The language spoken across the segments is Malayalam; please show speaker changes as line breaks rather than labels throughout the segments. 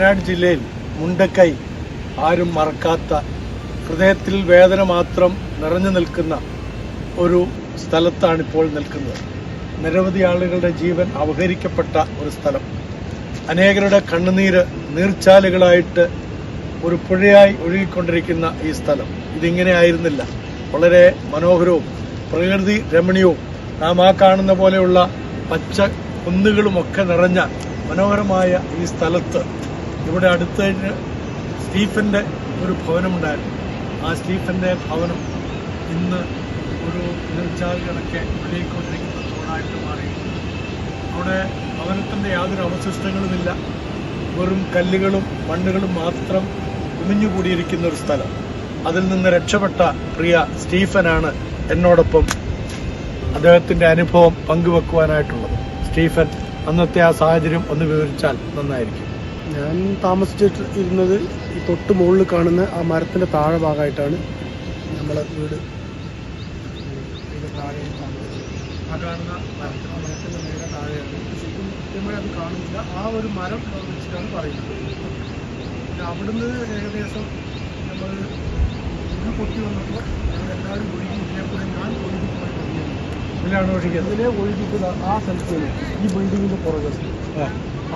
വയനാട് ജില്ലയിൽ മുണ്ടക്കൈ ആരും മറക്കാത്ത ഹൃദയത്തിൽ വേദന മാത്രം നിറഞ്ഞു നിൽക്കുന്ന ഒരു സ്ഥലത്താണ് ഇപ്പോൾ നിൽക്കുന്നത്. നിരവധി ആളുകളുടെ ജീവൻ അപഹരിക്കപ്പെട്ട ഒരു സ്ഥലം. അനേകരുടെ കണ്ണുനീര് നീർച്ചാലുകളായിട്ട് ഒരു പുഴയായി ഒഴുകിക്കൊണ്ടിരിക്കുന്ന ഈ സ്ഥലം. ഇതിങ്ങനെ ആയിരുന്നില്ല. വളരെ മനോഹരവും പ്രകൃതി രമണീയവും നാം ആ കാണുന്ന പോലെയുള്ള പച്ച കുന്നുകളുമൊക്കെ നിറഞ്ഞ മനോഹരമായ ഈ സ്ഥലത്ത് ഇവിടെ അടുത്ത് തന്നെ സ്റ്റീഫന്റെ ഒരു ഭവനമുണ്ടായിരുന്നു. ആ സ്റ്റീഫന്റെ ഭവനം ഇന്ന് ഒരു നീർച്ചാൽ കണക്കെ ഒഴുകിക്കൊണ്ടിരിക്കുന്ന തോടായിട്ട് മാറി അവിടെ ഭവനത്തിന്റെ യാതൊരു അവശിഷ്ടങ്ങളുമില്ല. വെറും കല്ലുകളും മണ്ണുകളും മാത്രം കുമിഞ്ഞുകൂടിയിരിക്കുന്ന ഒരു സ്ഥലം. അതിൽ നിന്ന് രക്ഷപ്പെട്ട പ്രിയ സ്റ്റീഫനാണ് എന്നോടൊപ്പം അദ്ദേഹത്തിന്റെ അനുഭവം പങ്കുവെക്കുവാനായിട്ടുള്ളത്. സ്റ്റീഫൻ അന്നത്തെ ആ സാഹചര്യം ഒന്ന് വിവരിച്ചാൽ നന്നായിരിക്കും.
ഞാൻ താമസിച്ചിട്ട് ഇരുന്നത് ഈ തൊട്ട് മുകളിൽ കാണുന്ന ആ മരത്തിന്റെ താഴെ ഭാഗമായിട്ടാണ് നമ്മളെ വീട്. അത് കാണുന്നില്ല. ആ ഒരു മരം വെച്ചിട്ടാണ് പറയുന്നത്. പിന്നെ അവിടുന്ന് ഏകദേശം നമ്മൾ ഇത് പൊട്ടി വന്നപ്പോൾ ഞങ്ങളെല്ലാവരും ഒഴുകി ഇതിനെക്കൂടെ ഞാൻ ഒഴുകി പോയി
ഇതിലാണ് ഒഴുകിയത്.
ഇതിലെ ഒഴുകിയിട്ട് ആ സ്ഥലത്ത് ഈ ബിൽഡിങ്ങിന്റെ പുറകെ.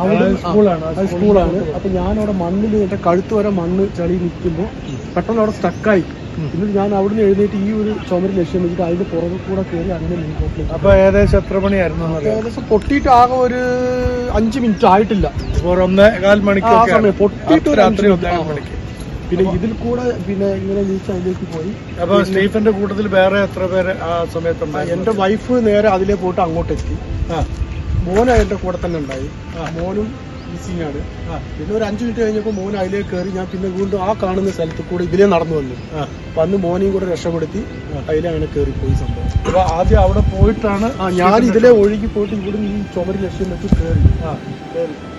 അവിടെ സ്കൂളാണ്
സ്കൂളാണ് അപ്പൊ ഞാൻ അവിടെ മണ്ണിൽ എന്റെ കഴുത്ത് വരെ മണ്ണ് ചളി നിൽക്കുമ്പോൾ പെട്ടെന്ന് അവിടെ സ്റ്റക്കായി എന്നിട്ട് ഞാൻ അവിടുന്ന് എഴുന്നേറ്റ് ഈ ഒരു ചുമര് ലക്ഷ്യം വെച്ചിട്ട് അതിന്റെ പുറകെ കൂടെ കയറി അങ്ങനെ
അപ്പൊ ഏകദേശം എത്ര മണിയായിരുന്നു
ഏകദേശം പൊട്ടിയിട്ട് ആകെ ഒരു അഞ്ച് മിനിറ്റ് ആയിട്ടില്ല.
ഒന്നേ കാൽ
പൊട്ടിയിട്ട് ഒരു
രാത്രി ഒന്നേ. മണിക്ക്.
പിന്നെ ഇതിൽ കൂടെ പിന്നെ ഇങ്ങനെ ലീച്ച് അതിലേക്ക് പോയി.
അപ്പൊ സ്റ്റീഫന്റെ കൂട്ടത്തിൽ വേറെ എത്ര പേര് ആ സമയത്തുണ്ടായി
എന്റെ വൈഫ് നേരെ അതിലേ പോയിട്ട് അങ്ങോട്ടെത്തി.
ആ,
മോന അതിന്റെ കൂടെ തന്നെ ഉണ്ടായി. മോനും ആണ്. പിന്നെ ഒരു അഞ്ചു മിനിറ്റ് കഴിഞ്ഞപ്പോൾ മോൻ അതിലേക്ക് കയറി ഞാൻ പിന്നെ വീണ്ടും ആ കാണുന്ന സ്ഥലത്ത് കൂടെ ഇതിലേ നടന്നു വന്നു. അപ്പൊ അന്ന് മോനെയും കൂടെ രക്ഷപ്പെടുത്തി അതിലെ അങ്ങനെ കയറി പോയി സംഭവം.
അപ്പൊ ആദ്യം അവിടെ പോയിട്ടാണ്
ആ ഞാൻ ഇതിലെ ഒഴുകി പോയിട്ട് ഇവിടെ ഈ ചുമര് ലക്ഷ്യം വെച്ച് കയറി.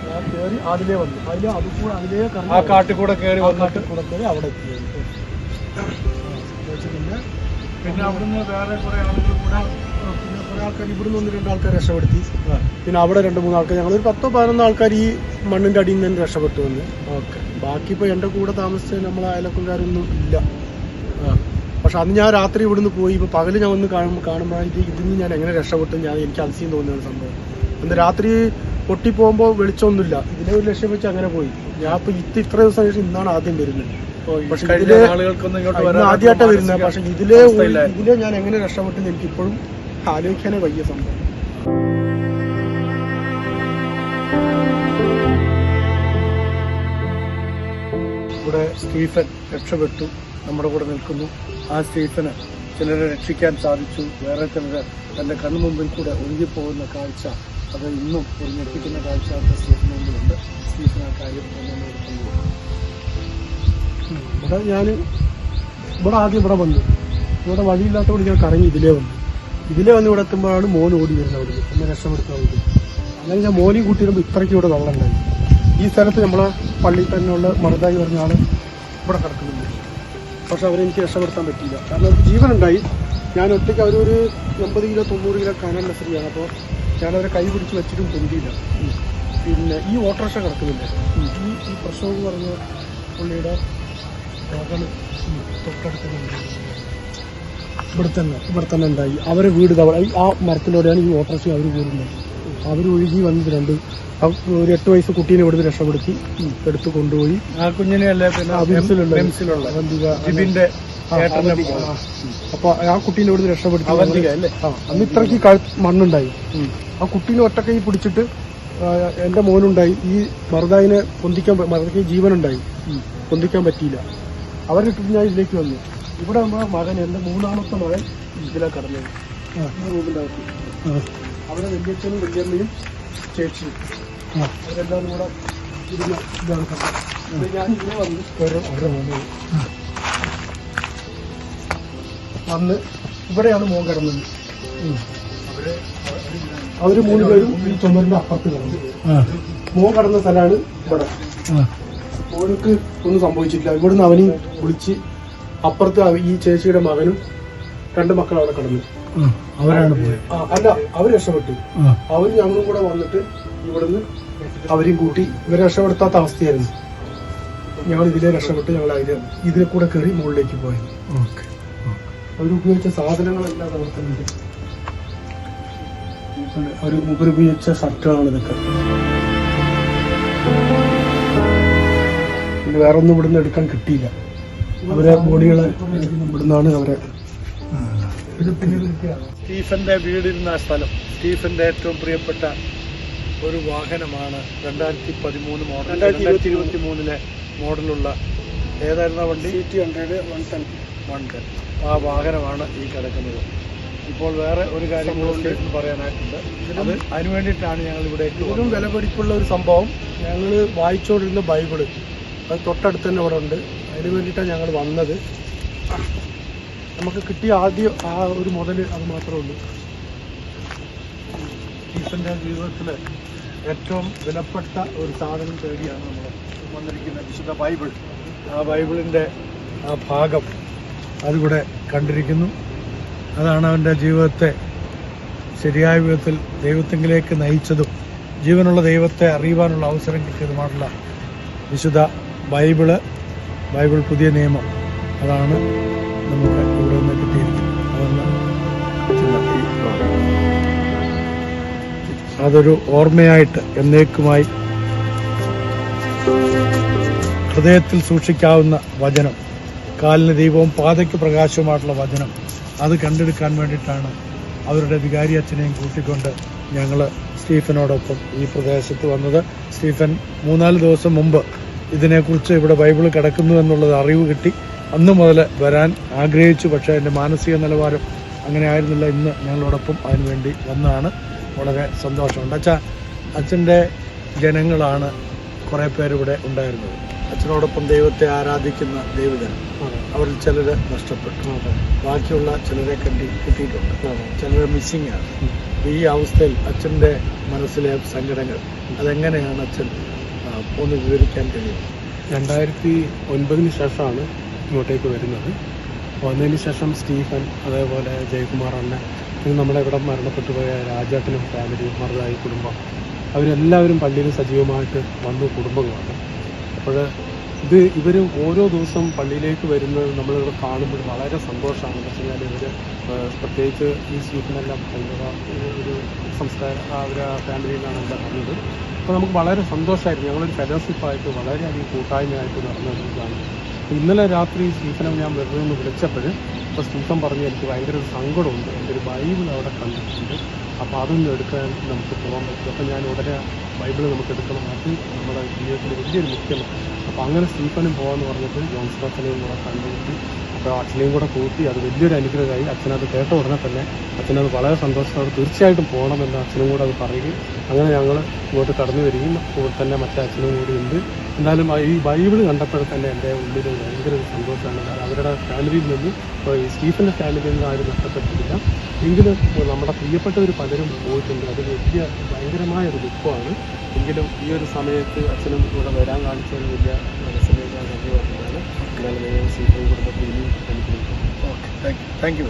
ഞാൻ കയറി അതിലേ വന്നു. അതിലെ അത് കൂടെ അതിലേ
ആ കാട്ടിൽ കൂടെ കയറി
കാട്ടിൽ കൂടെ കയറി അവിടെ എത്തി. പിന്നെ
പിന്നെ അവിടുന്ന് വേറെ കുറെ ആളുകൾ കൂടെ
കുറെ ആൾക്കാർ ഇവിടുന്ന് ഒന്ന് രണ്ട് ആൾക്കാർ രക്ഷപ്പെടുത്തി. പിന്നെ അവിടെ രണ്ട് മൂന്ന് ആൾക്കാർ ഞങ്ങളൊരു പത്തോ പതിനൊന്ന് ആൾക്കാർ ഈ മണ്ണിന്റെ അടിയിൽ നിന്ന് തന്നെ രക്ഷപ്പെട്ടു വന്ന്.
ഓക്കെ.
ബാക്കി ഇപ്പൊ എന്റെ കൂടെ താമസിച്ച നമ്മളെ അയലക്കുകാരൊന്നും ഇല്ല. പക്ഷെ അന്ന് ഞാൻ രാത്രി ഇവിടുന്ന് പോയി. ഇപ്പൊ പകൽ ഞാൻ ഒന്ന് കാണുമ്പോൾ ഇത് ഇതിന് ഞാൻ എങ്ങനെ രക്ഷപ്പെട്ടു ഞാൻ എനിക്ക് അതിശയം തോന്നുന്ന സംഭവം. അന്ന് രാത്രി പൊട്ടി പോകുമ്പോൾ വെളിച്ചമൊന്നുമില്ല. ഇതിനെ ഒരു ലക്ഷ്യം വെച്ച് അങ്ങനെ പോയി. ഞാൻ ഇപ്പൊ ഇത് ഇത്ര ദിവസം ശേഷം ഇന്നാണ് ആദ്യം വരുന്നത്. പക്ഷെ ഇതിലെ ആദ്യമായിട്ടാണ് വരുന്നത്. പക്ഷെ ഇതിലെ ഇതിലെ ഞാൻ എങ്ങനെ രക്ഷപ്പെട്ടു എനിക്കിപ്പോഴും എനിക്ക് ഇപ്പോഴും ആലോചിക്കാനേ വയ്യ സംഭവം.
ഇവിടെ സ്റ്റീഫൻ രക്ഷപ്പെട്ടു. നമ്മുടെ കൂടെ നിൽക്കുന്നു. ആ സ്റ്റീഫന് ചിലരെ രക്ഷിക്കാൻ സാധിച്ചു. വേറെ ചിലർ കണ്ണു മുമ്പിൽ കൂടെ ഒഴുകിപ്പോകുന്ന കാഴ്ച അത് ഇന്നും ഒരു ഞെട്ടിക്കുന്ന കാഴ്ച സ്റ്റീഫന് മുമ്പിലുണ്ട്. സ്റ്റീഫൻ ആ കാര്യം
ഇവിടെ ഞാൻ ഇവിടെ ആദ്യം ഇവിടെ വന്നു. ഇവിടെ വഴിയില്ലാത്തതുകൊണ്ട് ഞാൻ കറങ്ങി ഇതിലേ വന്നു. ഇതിലേ വന്ന് ഇവിടെ എത്തുമ്പോഴാണ് മോൻ ഓടി വരുന്നത് അവിടെ. എന്നെ രക്ഷപ്പെടുത്താൻ വേണ്ടി. അങ്ങനെ ഞാൻ മോനെയും കൂട്ടി ഇത്രയ്ക്ക് ഇവിടെ വെള്ളം ഉണ്ടായി. ഈ സ്ഥലത്ത് നമ്മളെ പള്ളിയിൽ തന്നെയുള്ള മറുതായി പറഞ്ഞ ആൾ ഇവിടെ കിടക്കുന്നുണ്ട് പക്ഷെ അവരെനിക്ക് രക്ഷപ്പെടുത്താൻ പറ്റിയില്ല. കാരണം അവർക്ക് ജീവനുണ്ടായി. ഞാൻ ഒറ്റയ്ക്ക് അവരൊരു എൺപത് കിലോ തൊണ്ണൂറ് കിലോ കാണാൻ സ്ത്രീയാണ് അപ്പോൾ ഞാനവരെ കൈ പിടിച്ച് വെച്ചിട്ടും പൊന്തിയില്ല. പിന്നെ ഈ ഓട്ടോറിക്ഷ കിടക്കുന്നില്ല. ഈ ഈ പ്രശ്നം എന്ന് പറഞ്ഞ പുള്ളിയുടെ തൊട്ടടുത്തുണ്ട് ഇവിടെ തന്നെ ഇവിടെ തന്നെ ഉണ്ടായി. അവരെ വീട് ആ മരത്തിലൂടെയാണ് ഈ ഓട്ടോറിക്ഷ അവർ കൂടുന്നത് അവർ ഒഴുകി വന്നത് രണ്ട് ഒരു എട്ട് വയസ്സ് കുട്ടീനെ ഇവിടുന്ന് രക്ഷപ്പെടുത്തി എടുത്തു കൊണ്ടുപോയി.
ആ കുഞ്ഞിനെ അല്ലേ പിന്നെ.
അപ്പൊ ആ കുട്ടീനെ ഇവിടുന്ന് രക്ഷപ്പെടുത്തി. അന്ന് ഇത്രയ്ക്ക് മണ്ണുണ്ടായി. ആ കുട്ടീനെ ഒറ്റക്കൈ പിടിച്ചിട്ട് എന്റെ മോനുണ്ടായി. ഈ മറുതായിനെ പൊന്തിക്കാൻ മറുതായി ജീവനുണ്ടായി. പൊന്തിക്കാൻ പറ്റിയില്ല. അവരിട്ടിട്ട് ഞാൻ ഇതിലേക്ക് വന്നു. ഇവിടെ നമ്മുടെ മകൻ എന്റെ മൂന്നാമത്തെ മകൻ ഇതിലാ കടന്നത്. ഈ റൂമിന്റെ അകത്ത് അവിടെ വലിയച്ഛനും വലിയമ്മയും ചേച്ചിയും. അവരെല്ലാവരും കൂടെ ഇരുന്ന ഇതാണ് കണ്ടത്. ഞാൻ ഇവിടെ വന്ന്. അവരുടെ മോനെ. വന്ന് ഇവിടെയാണ് മോൻ കിടന്നത്. അവർ മൂന്ന് പേരും ഈ ചുമരിന്റെ അപ്പുറത്ത് കിടന്നു. മോൻ കിടന്ന സ്ഥലമാണ് ഇവിടെ. മോനക്ക് ഒന്നും സംഭവിച്ചിട്ടില്ല. ഇവിടുന്ന് അവനെയും വിളിച്ച് അപ്പുറത്ത് ഈ ചേച്ചിയുടെ മകനും രണ്ട് മക്കളും അവിടെ കിടന്നു.
അവരാണ് പോയത്.
ആ, അല്ല അവർ രക്ഷപ്പെട്ടു. അവർ ഞങ്ങളും കൂടെ വന്നിട്ട് ഇവിടുന്ന് അവരെയും കൂട്ടി ഇവരെ രക്ഷപ്പെടുത്താത്ത അവസ്ഥയായിരുന്നു. ഞങ്ങൾ ഇതിലെ രക്ഷപ്പെട്ട് ഞങ്ങൾ അതിന് ഇതിലെ കൂടെ കയറി മുകളിലേക്ക് പോയത് അവരുപയോഗിച്ച സാധനങ്ങളെല്ലാം തകർത്തുന്നുണ്ട് അവർ ഉപയോഗിച്ച ഷർട്ടുകളാണ് ഇതൊക്കെ. പിന്നെ വേറെ ഒന്നും ഇവിടുന്ന് എടുക്കാൻ കിട്ടിയില്ല. അവരെ ബോഡികളെ ഇവിടുന്നാണ് അവരെ
സ്റ്റീഫന്റെ വീടിരുന്ന സ്ഥലം സ്റ്റീഫന്റെ ഏറ്റവും പ്രിയപ്പെട്ട ഒരു വാഹനമാണ് രണ്ടായിരത്തി പതിമൂന്ന് മോഡൽ രണ്ടായിരത്തി ഇരുപത്തി മൂന്നിലെ മോഡലുള്ള ഏതായിരുന്ന വണ്ടി വണ്ടി
hundred one ten
one ten ആ വാഹനമാണ് ഈ കിടക്കുന്നത്. ഇപ്പോൾ വേറെ ഒരു കാര്യം കൂടെ എന്ന് പറയാനായിട്ടുണ്ട്. അത് അതിനു വേണ്ടിയിട്ടാണ് ഞങ്ങൾ
ഇവിടെ
ഏറ്റവും.
വിലപിടിപ്പുള്ള ഒരു സംഭവം. ഞങ്ങൾ വായിച്ചുകൊണ്ടിരുന്ന ബൈബിൾ. അത് തൊട്ടടുത്ത് തന്നെ ഇവിടെ ഉണ്ട്. അതിന് വേണ്ടിയിട്ടാണ് ഞങ്ങൾ വന്നത്. നമുക്ക് കിട്ടിയ ആദ്യം ആ ഒരു മുതൽ അത് മാത്രമേ ഉള്ളൂ.
സ്റ്റീഫന്റെ ജീവിതത്തിലെ ഏറ്റവും വിലപ്പെട്ട ഒരു സാധനം തേടിയാണ് നമ്മൾ വന്നിരിക്കുന്ന വിശുദ്ധ ബൈബിൾ. ആ ബൈബിളിന്റെ ആ ഭാഗം അതിവിടെ കണ്ടിരിക്കുന്നു. അതാണ് അവന്റെ ജീവിതത്തെ ശരിയായ വിധത്തിൽ ദൈവത്തെങ്കിലേക്ക് നയിച്ചതും ജീവനുള്ള ദൈവത്തെ അറിയുവാനുള്ള അവസരം കിട്ടിയതുമായിട്ടുള്ള വിശുദ്ധ ബൈബിൾ ബൈബിൾ പുതിയ നിയമം. അതാണ് നമുക്ക് ഇവിടെ നിന്ന് കിട്ടിയിരിക്കുന്നത് അതൊന്ന് അതൊരു ഓർമ്മയായിട്ട് എന്നേക്കുമായി ഹൃദയത്തിൽ സൂക്ഷിക്കാവുന്ന വചനം കാലിന് ദീപവും പാതയ്ക്ക് പ്രകാശവുമായിട്ടുള്ള വചനം അത് കണ്ടെടുക്കാൻ വേണ്ടിയിട്ടാണ് അവരുടെ വികാരി അച്ഛനെയും കൂട്ടിക്കൊണ്ട് ഞങ്ങൾ സ്റ്റീഫനോടൊപ്പം ഈ പ്രദേശത്ത് വന്നത്. സ്റ്റീഫൻ മൂന്നാൽ ദിവസം മുമ്പ് ഇതിനെക്കുറിച്ച് ഇവിടെ ബൈബിൾ കിടക്കുന്നു എന്നുള്ളത് അറിവ് കിട്ടി. അന്ന് മുതൽ വരാൻ ആഗ്രഹിച്ചു പക്ഷേ എന്റെ മാനസിക നിലവാരം അങ്ങനെ ആയിരുന്നില്ല. ഇന്ന് ഞങ്ങളോടൊപ്പം അതിനുവേണ്ടി വന്നതാണ് വളരെ സന്തോഷമുണ്ട്. അച്ഛാ അച്ഛന്റെ ജനങ്ങളാണ് കുറേ പേരിവിടെ ഉണ്ടായിരുന്നത്. അച്ഛനോടൊപ്പം ദൈവത്തെ ആരാധിക്കുന്ന ദൈവജനം. അവരിൽ ചിലർ നഷ്ടപ്പെട്ടു. ബാക്കിയുള്ള ചിലരെ കണ്ടി കിട്ടിയിട്ടുണ്ട്. ചിലർ മിസ്സിംഗ് ആണ്. ഈ അവസ്ഥയിൽ അച്ഛന്റെ മനസ്സിലെ സങ്കടങ്ങൾ അതെങ്ങനെയാണ് അച്ഛൻ ഒന്ന് വിവരിക്കാൻ കഴിയും.
രണ്ടായിരത്തി ഒൻപതിന് ശേഷമാണ് ഇങ്ങോട്ടേക്ക് വരുന്നത്. വന്നതിന് ശേഷം സ്റ്റീഫൻ അതേപോലെ ജയകുമാർ അണ്ണൻ പിന്നെ നമ്മുടെ ഇവിടെ മരണപ്പെട്ടു പോയ രാജാട്ടിനും ഫാമിലിയും മറുതായി കുടുംബം അവരെല്ലാവരും പള്ളിയിൽ സജീവമായിട്ട് വന്നു കുടുംബങ്ങളാണ്. അപ്പോൾ ഇത് ഇവർ ഓരോ ദിവസം പള്ളിയിലേക്ക് വരുന്നത് നമ്മളിവിടെ കാണുമ്പോൾ വളരെ സന്തോഷമാണ്. എന്ന് വെച്ച് കഴിഞ്ഞാൽ ഇവർ പ്രത്യേകിച്ച് ഈ സ്റ്റീഫനെല്ലാം ഹൈന്ദവ ഒരു- സംസ്കാര ഫാമിലിയിൽ നിന്നാണ് എല്ലാം വന്നത് അപ്പോൾ നമുക്ക് വളരെ സന്തോഷമായിരുന്നു. ഞങ്ങളൊരു ഫെലോഷിപ്പായിട്ട് വളരെയധികം കൂട്ടായ്മയായിട്ട് നടന്നു വരുന്നതാണ് അപ്പോൾ ഇന്നലെ രാത്രി സ്റ്റീഫനെ ഞാൻ വെറുതെ ഒന്ന് വിളിച്ചപ്പോൾ അപ്പോൾ സ്റ്റീഫൻ പറഞ്ഞു എനിക്ക് ഭയങ്കര ഒരു സങ്കടമുണ്ട്. എന്റെ ഒരു ബൈബിൾ അവിടെ കണ്ടിട്ടുണ്ട്. അപ്പോൾ അതൊന്നും എടുക്കാൻ നമുക്ക് പോകാൻ പറ്റും അപ്പോൾ ഞാൻ ഉടനെ ബൈബിൾ നമുക്ക് എടുക്കണം. അത് നമ്മുടെ ജീവിതത്തിൽ വലിയൊരു മുഖ്യമാണ് അപ്പോൾ അങ്ങനെ സ്റ്റീഫനും പോകാമെന്ന് പറഞ്ഞിട്ട് ജോൺസ് അച്ഛനെയും കൂടെ കണ്ടുമുട്ടി. അപ്പോൾ അച്ഛനെയും കൂടെ കൂട്ടി. അത് വലിയൊരു അനുഗ്രഹമായി. അച്ഛനത് കേട്ട ഉടനെ തന്നെ അച്ഛനത് വളരെ സന്തോഷത്തോടെ തീർച്ചയായിട്ടും പോകണമെന്ന് അച്ഛനും കൂടെ അത് പറയുകയും അങ്ങനെ ഞങ്ങൾ ഇങ്ങോട്ട് കടന്നു വരികയും കൂടെ തന്നെ മറ്റേ അച്ഛനും കൂടി ഉണ്ട്. എന്നാലും ഈ ബൈബിൾ കണ്ടപ്പോൾ തന്നെ എന്റെ ഉള്ളിൽ ഭയങ്കര ഒരു സന്തോഷമാണ്. കാരണം അവരുടെ ഫാമിലിയിൽ നിന്ന് സ്റ്റീഫന്റെ ഫാമിലിയിൽ നിന്ന് ആരും നഷ്ടപ്പെട്ടിട്ടില്ല. എങ്കിലും നമ്മുടെ പ്രിയപ്പെട്ട ഒരു പലരും പോയിട്ടുണ്ട്. അത് വലിയ ഭയങ്കരമായ ഒരു ദുഃഖമാണ്. എങ്കിലും ഈ ഒരു സമയത്ത് അച്ഛനും ഇവിടെ വരാൻ കാണിച്ച ഒരു വലിയ മനസ്സിലേക്ക് നന്ദി പറയുന്നതാണ് എന്നാലും സ്റ്റീഫൻ കുടുംബത്തിൽ ഇനിയും
okay thank you thank you